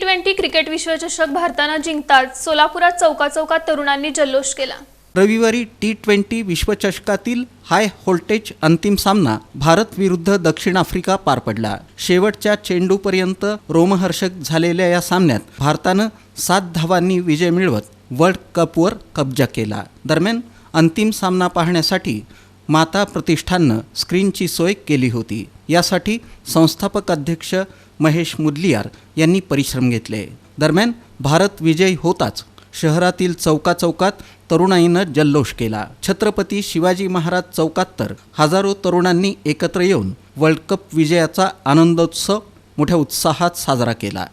Twenty cricket विश्वचषक भारतानं जिंकताच सोलापुरात चौकाचौकात तरुणांनी जल्लोष केला. रविवारी टी ट्वेंटी विश्वचषकातील हाय व्होल्टेज अंतिम सामना भारत विरुद्ध दक्षिण आफ्रिका पार पडला. शेवटच्या चेंडूपर्यंत रोमहर्षक झालेल्या या सामन्यात भारतानं सात धावांनी विजय मिळवत वर्ल्ड कपवर कब्जा केला. दरम्यान अंतिम सामना पाहण्यासाठी माता प्रतिष्ठाननं स्क्रीनची सोय केली होती. यासाठी संस्थापक अध्यक्ष महेश मुदलियार यांनी परिश्रम घेतले. दरम्यान भारत विजयी होताच शहरातील चौकाचौकात तरुणाईनं जल्लोष केला. छत्रपती शिवाजी महाराज चौकात तर हजारो तरुणांनी एकत्र येऊन वर्ल्ड कप विजयाचा आनंदोत्सव मोठ्या उत्साहात साजरा केला.